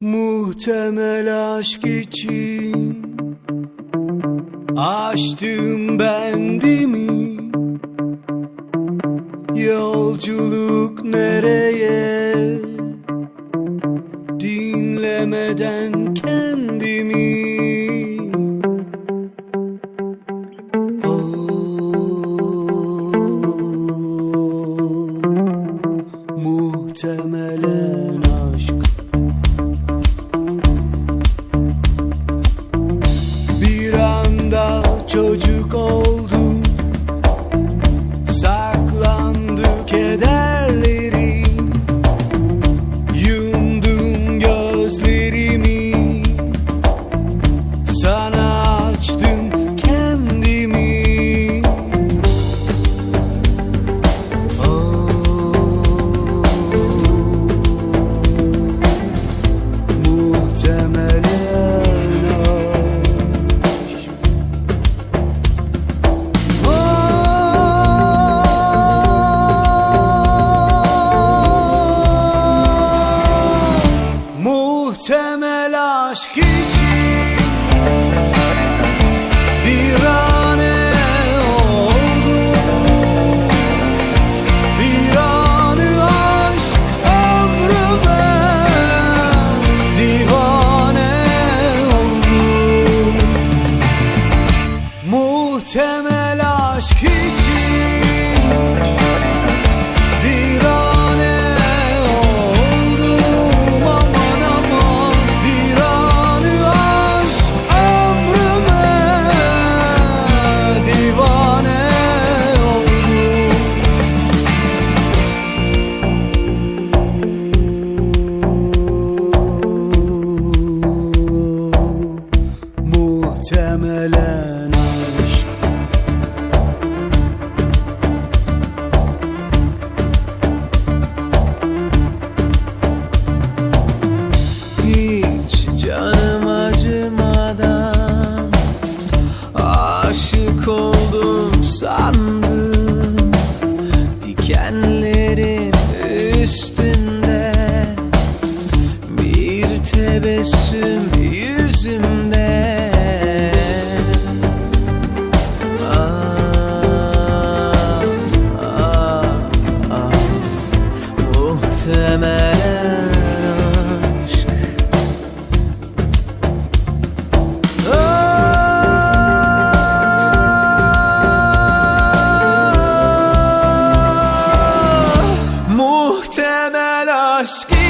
Muhtemel aşk için Açtım bendimi. Yolculuk nereye? Dinlemeden kendimi. 就足够 güzel aşk için Viran muhtemelen aşk oh, Muhtemel aşk.